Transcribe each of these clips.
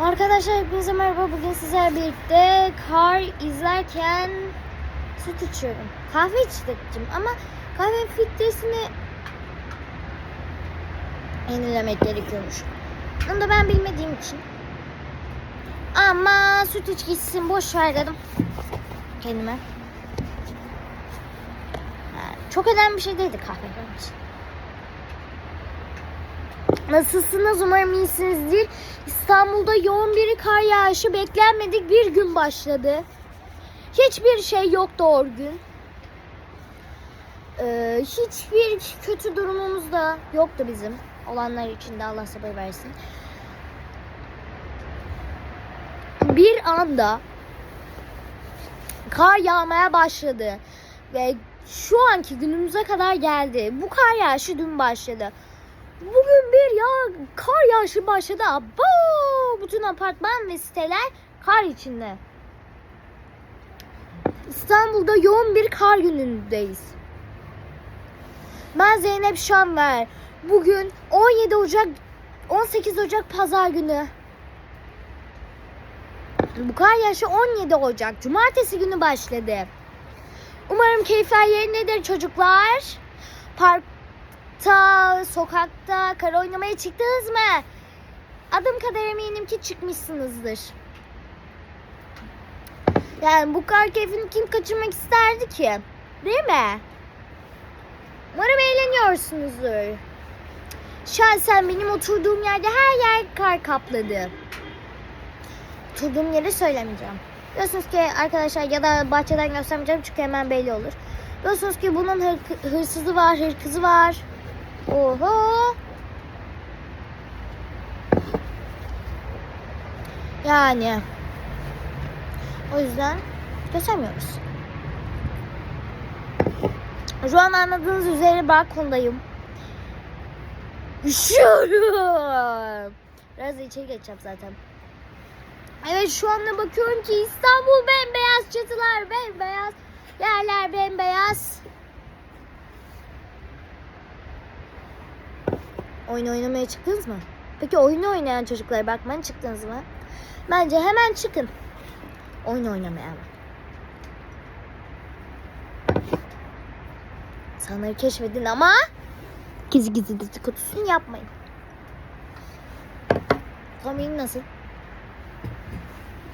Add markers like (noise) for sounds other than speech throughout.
Arkadaşlar hepinize merhaba. Bugün sizlerle birlikte kar izlerken süt içiyorum. Kahve içtim ama kahve filtresini yenilemek gerekiyormuş. Onu da ben bilmediğim için. Ama süt iç gitsin boş ver dedim kendime. Çok önemli bir şey değildi kahve benim için. Nasılsınız? Umarım iyisinizdir. İstanbul'da yoğun bir kar yağışı beklenmedik bir gün başladı. Hiçbir şey yoktu o gün. Ee, hiçbir kötü durumumuz da yoktu bizim. Olanlar için de Allah sabır versin. Bir anda kar yağmaya başladı. Ve şu anki günümüze kadar geldi. Bu kar yağışı dün başladı. Bugün bir ya kar yağışı başladı. Abo! Bütün apartman ve siteler kar içinde. İstanbul'da yoğun bir kar günündeyiz. Ben Zeynep Şanver. Bugün 17 Ocak 18 Ocak pazar günü. Bu kar yağışı 17 Ocak cumartesi günü başladı. Umarım keyifler yerindedir çocuklar. Park Ta sokakta kar oynamaya çıktınız mı? Adım kadar eminim ki çıkmışsınızdır. Yani bu kar keyfini kim kaçırmak isterdi ki? Değil mi? Umarım eğleniyorsunuzdur. Şahsen benim oturduğum yerde her yer kar kapladı. Oturduğum yeri söylemeyeceğim. Biliyorsunuz ki arkadaşlar ya da bahçeden göstermeyeceğim çünkü hemen belli olur. Biliyorsunuz ki bunun hır- hırsızı var, hırkızı var. Oho. Yani. O yüzden göstermiyoruz. Şu an anladığınız üzere balkondayım. Üşüyorum. Biraz içeri geçeceğim zaten. Evet şu anda bakıyorum ki İstanbul bembeyaz çatılar bembeyaz. Yerler bembeyaz. Oyun oynamaya çıktınız mı? Peki oyun oynayan çocuklara bakmaya çıktınız mı? Bence hemen çıkın. Oyun oynamaya ama. İnsanları keşfedin ama gizli gizli dedikodusunu yapmayın. Kombin nasıl?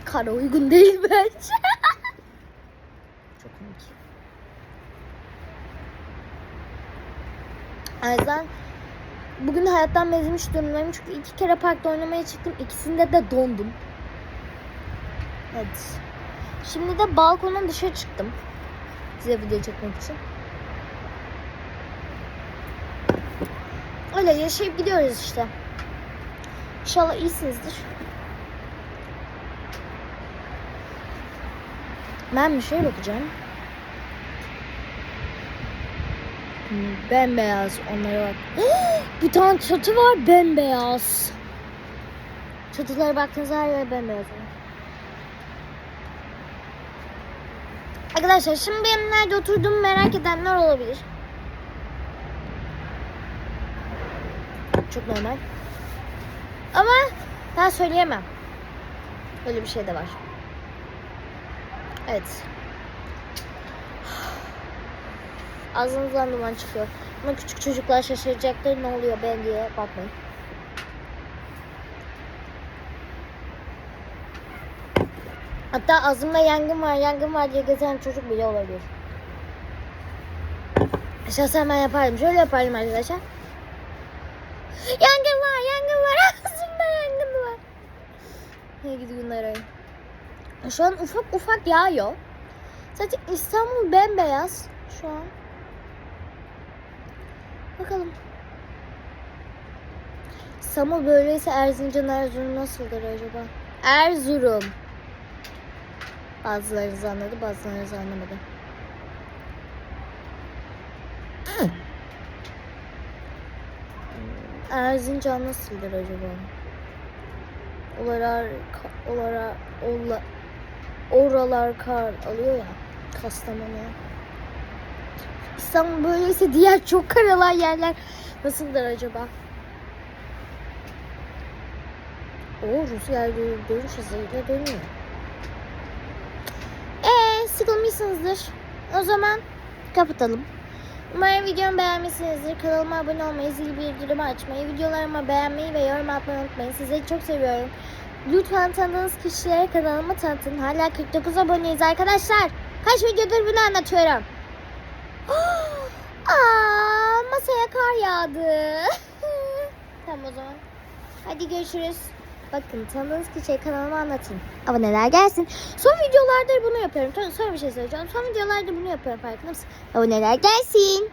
Kara uygun değil bence. (laughs) Çok komik. O yüzden bugün hayattan bezmiş durumdayım. Çünkü iki kere parkta oynamaya çıktım. İkisinde de dondum. Evet. Şimdi de balkona dışarı çıktım. Size video çekmek için. Öyle yaşayıp gidiyoruz işte. İnşallah iyisinizdir. Ben bir şeye bakacağım. Bembeyaz onlara bak. (gasps) bir tane çatı var bembeyaz. Çatılara baktığınızda her yer bembeyaz. Arkadaşlar şimdi benim nerede oturduğumu merak edenler olabilir. Çok normal. Ama daha söyleyemem. Öyle bir şey de var. Evet. Ağzınızdan duman çıkıyor. Ama küçük çocuklar şaşıracaktır ne oluyor ben diye bakmayın. Hatta ağzımda yangın var, yangın var diye gezen çocuk bile olabilir. Şahsen ben yapardım. Şöyle yapardım arkadaşlar. Yangın var, yangın var. (laughs) Ağzımda yangın var. Ne gidi günler. Şu an ufak ufak yağıyor. Zaten İstanbul bembeyaz şu an. Bakalım. İstanbul böyleyse Erzincan Erzurum nasıldır acaba? Erzurum. Bazılarınız anladı, bazılarınız anlamadı. (clears throat) Erzincan nasıldır acaba? Oralar, oralar, ola, oralar kar alıyor ya. Kastamonu. İstanbul böyleyse diğer çok karalar yerler nasıldır acaba? O rüzgar dö- dönüş hızıyla dönüyor. Eee sıkılmışsınızdır. O zaman kapatalım. Umarım videomu beğenmişsinizdir. Kanalıma abone olmayı, zil bildirimi açmayı, videolarımı beğenmeyi ve yorum atmayı unutmayın. Sizleri çok seviyorum. Lütfen tanıdığınız kişilere kanalımı tanıtın. Hala 49 aboneyiz arkadaşlar. Kaç videodur bunu anlatıyorum. (gasps) Aa, masaya kar yağdı. (laughs) tamam o zaman. Hadi görüşürüz. Bakın tanıdığınız kişiye kanalıma anlatın. Aboneler gelsin. Son videolarda bunu yapıyorum. Son bir şey söyleyeceğim. Son videolarda bunu yapıyorum farkında mısın? Aboneler gelsin.